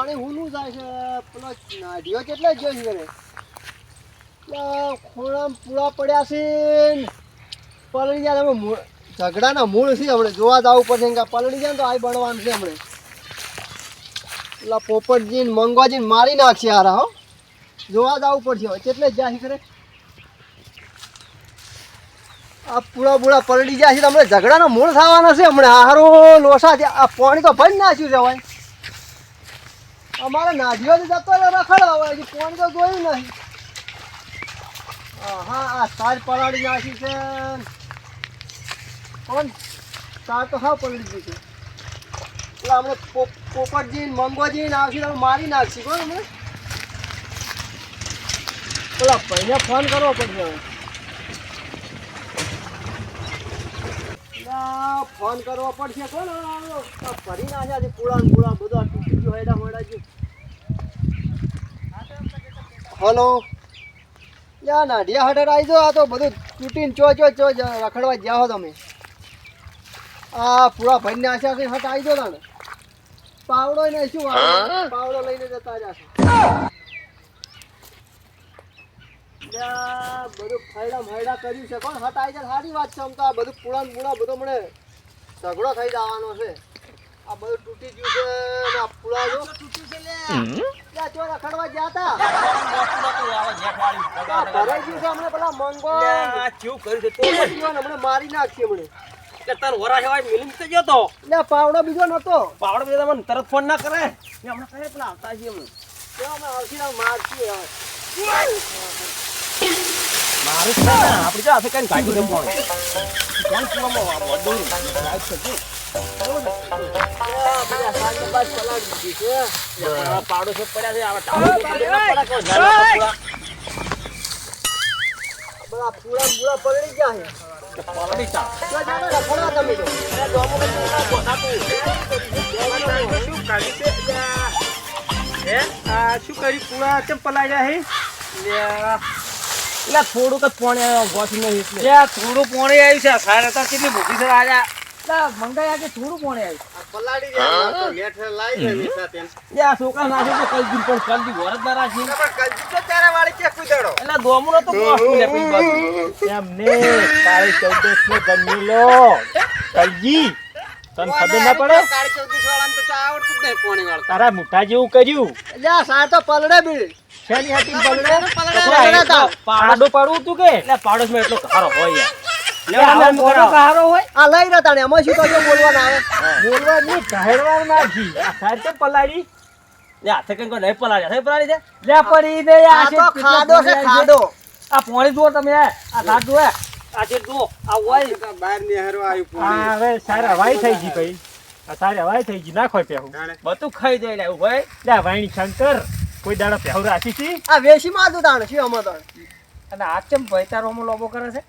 પાણી હુનું જાય છે, પેલો નાઢિયો કેટલા ગયો છે ઘરે પેલા પૂરા પડ્યા છે પલળી ગયા તમે ઝઘડાના મૂળ છે હમણાં. જોવા જવું પડશે કે પલળી ગયા તો આ બનવાનું છે હમણાં. પેલા પોપટજી ને મંગવાજી મારી નાખશે હારા, હો. જોવા જવું પડશે કેટલે જાય છે ખરે? આ પૂરા પૂરા પલળી ગયા છે હમણાં ઝઘડાનો મૂળ થવાનો છે હમણાં. હારો, લોસા આ પાણી તો ભરી નાખ્યું છે હવે. અમારે નાઢિયો તો જતો રખડવા હવે કોણ તો જોયું નહીં. હા આ તાર પલાળી નાખી છે. કોણ? તાર તો હા પલળી ગઈ છે. એટલે આપણે પોપટજી મંગોજી ને આવશે તો મારી નાખશી, કોણ અમે પેલા ભાઈને ફોન કરવો પડશે ફોન કરવો પડશે કોણ? ફરી નાખ્યા છે પૂળા પૂળા બધું તૂટી ગયો હેડા મોડા ગયું હલો. યા નાઢિયા હટર આવી આ તો બધું તૂટીને ચો ચો ચો રખડવા જ્યાં હો તમે. આ પૂરા ભરી આશા છે હટ આવી તાને પાવડો ને શું પાવડો લઈને જતા જશે બધું ફાયડા ફાયડા કર્યું છે. કોણ હટ આવી જાય સારી વાત છે આમ તો આ બધું પૂળા પૂળા બધો મને ઝઘડો થઈ જવાનો છે. આ બધું તૂટી ગયું છે ને આ પૂળા જો. ત્યાં ચો રખડવા ગયા હતા આ ભરાઈ ગયું છે હમણાં પેલા મંગો પોપટીઓને હમણાં મારી નાખશે હમણાં. લે પાવડો બીજો નતો. તરત ફોન ના કરે. હમણાં કરે પેલા આવતા છીએ અમે. તે અમે આવશે ને મારું છે આપણે જો કઈ કાઢી લાઈટ છે દીધી છે. પડ્યા આવા. બધા પલળી ગયા છે. પલળી ચા. તમે તો. શું હે? આ શું કરી પૂરા કેમ પલાળ્યા હે? એટલે થોડુંક જ પાણી નહીં એટલે. થોડું પોણી આવ્યું છે. સારા હતા કેટલી મોટી છે આજા એટલે થોડું આવ્યું છોકરા નાખે તો કઈ પણ ના રાખી. તો એમને તારી ચૌદસ ને જન્મી લો કલજી તને ખબર ના પડે? કાળી ચૌદીસ વાળાને તો આવડતું જ નહીં પોણી વાળતા તારા મુઠા જેવું કર્યું. લે સાર તો પલળે બી. શેની પલડે પાડો પાડવું તું કે? એટલે પાડોશમાં એટલો ખારો હોય યાર. લે, આમ કરો. ખારો હોય. આ લઈ રહ્યા તાણે એમાં શું તો બોલવાના આવે. બોલવા નહીં ઢહેડવા નાખી. આ સાર કેમ પલાળી. લે હાથે કઈ કોઈ નહીં પલાળ્યા થઈ પલાળી છે? લે પડી દે આ તો ખાડો છે ખાડો. આ પાણી જુઓ તમે આ સાત જુઓ આ. જે આ હોય. બહાર નિહારવા આવ્યું આ હવે સાર હવાઈ થઈ ગઈ ભાઈ. આ સાર હવાઈ થઈ ગઈ. નાખો પેહું બધું ખાઈ દે લે ભાઈ લે વાણી શંકર કોઈ દાડો પેહું રાખી છી આ વેશી માં હતું તાણે શું અને આ કેમ પૈતારોમાં લોબો કરે છે?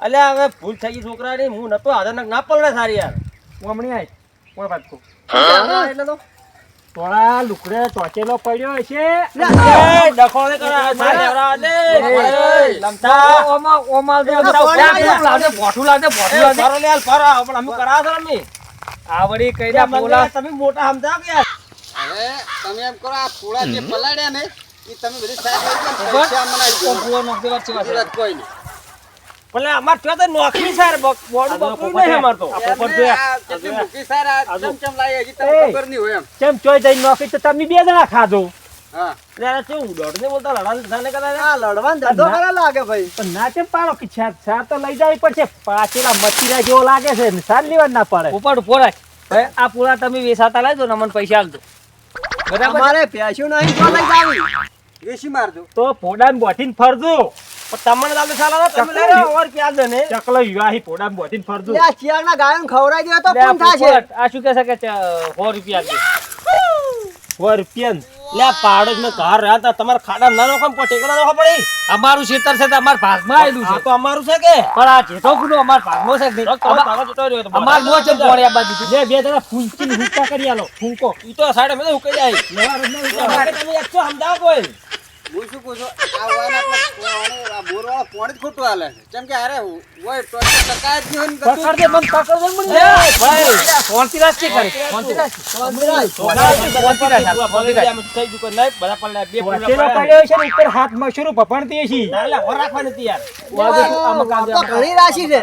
અલ્યા હવે ભૂલ થઈ ગઈ છોકરાની હું નતો આધાર ના પડે સારી યાર. હું હમણાં આવીશ કોઈ વાત એટલે તો? થોડા લુકડે ટોચેલો પડ્યો છે ડખો ને કરે આ સારી આવરા દે લમતા. ઓમાં ઓમાં દે આ પાણી લાવજે. ભોઠું લાવજે ફરો લે ફરો આપણે અમે કરાવ છો અમે આવડી કઈ બોલા. તમે મોટા સમજા કે યાર. હવે તમે એમ કરો આ થોડા જે પલાડ્યા ને એ તમે બધી પૈસા મને જરૂરત કોઈ નહીં. ભલે અમાર તો નોકરી સર બોડું બકરું નહીં અમાર તો. પોપટ જોયા. કેટલી મૂકી સર આ આ લાય હજી તમને. ખબર નહીં હોય એમ. કેમ ચોય જઈને નોકરી તો તમે બે જણા ખાધો. હા. યાર કેવું દોઢ બોલતા લડા ધંધા ને આ લડવાનો ધંધો ના. લાગે ભાઈ. પણ ના કેમ પાડો? કે ચાર તો લઈ જવી પડશે પાછેલા મચીરા જેવો લાગે છે ને સાર લેવા ના પડે. ઉપર ભાઈ આ પૂરા તમે વેસાતા લાવજો ને મને પૈસા આપજો. બરાબર અમારે પ્યાસ્યું નહીં તો લઈ જાવી. વેસી મારજો. તો પોડાને બોધીને ફરજો. તમને દાલ સાલા તમે રહ્યો ઓર દે ને? ચકલો યુવાહી પોડા બોધીને ફરજો. લે આ ચિયારના ગાયન ખવરાઈ દે તો કોણ થશે? આ શું કહે છે કે રૂપિયા આલજો. સો રૂપિયા લે પાડોશમાં ઘર રહ્યા તા તમાર ખાડા ના નોખમ ને ટેકડા નોખો પડી. અમારું ખેતર છે તો અમાર ભાગમાં આયેલું છે. તો અમારું છે કે? પણ આ જેતો ગુનો અમાર ભાગનો છે નહીં? તમારો ભાગો જતો રહ્યો તો અમાર નો છે પોણ્યા બાજુ લે બે જણા ફૂંકીને હુંકા કરી આલો. ફૂંકો. ઈ તો સાડે મે ઉકઈ જાય. લેવા રજ ના તમે તો સમજાવો કોઈ. હું શું કહું છું આ વાળા આપણે આ બોરવાળા પોણે જ ખોટું હાલે છે? કેમ કે અરે હોય ટોચર ટકાય જ નહીં પકડ દે મને પકડ દે મને ભાઈ ફોનથી રાખ કે કરે ફોનથી રાખ ફોનથી રાખ. ફોનથી રાખ ફોનથી રાખ થઈ ચૂકો નહીં. બધા પડ્યા બે પૂરા પડ્યો છે. ઉપર હાથમાં શરૂ ભપણતી છે ના, લે, રાખવાની હતી યાર આ તો ઘણી રાશિ છે.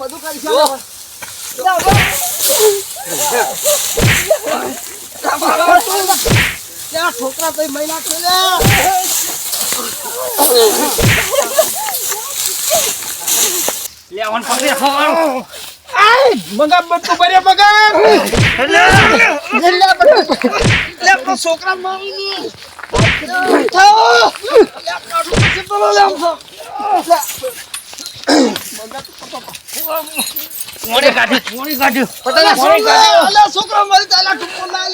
બધું કરી છોકરા ભાઈ મહિલા છે લે પકડી રાખો મગા બધું બરે મગા. મોડે કાઢી મોડે કાઢ્યું છોકરા મરી ચાલ્યા ટુપ્પો ના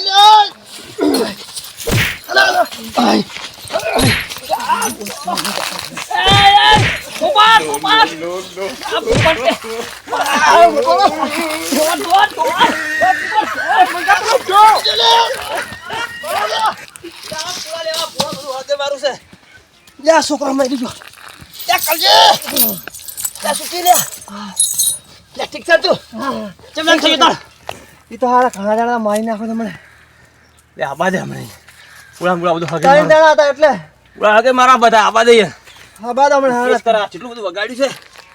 લે લે છોકરા મરી ગયો લે કરજે લે સુકી લે લે ઠીક છે તું? ચમ એમ થયું તાર ઈ તો હારા ઘણા દાડા મારી નાખો તમને. લે આબા દે હમણાં. પૂરા પૂરા બધું હગે ત્રણ દાડા હતા એટલે. પૂરા હગે મારા બધા આબા દે યાર હા બાદ હમણાં હારા કરા કેટલું બધું વગાડ્યું છે?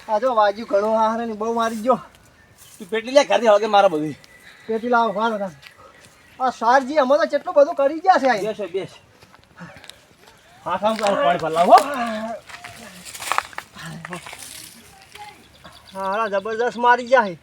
આ જો વાજ્યું ઘણું હારે ને બહુ મારી ગયો. તું પેટલી લે ઘરથી હવે મારા બધું. પેટી લાવ હારો તાર. આ સારજી અમે તો કેટલું બધું કરી ગયા છે બેસ બેસ. હા કામ તો પાણી ભરલા લાવો હારા જબરદસ્ત મારી ગયા છે.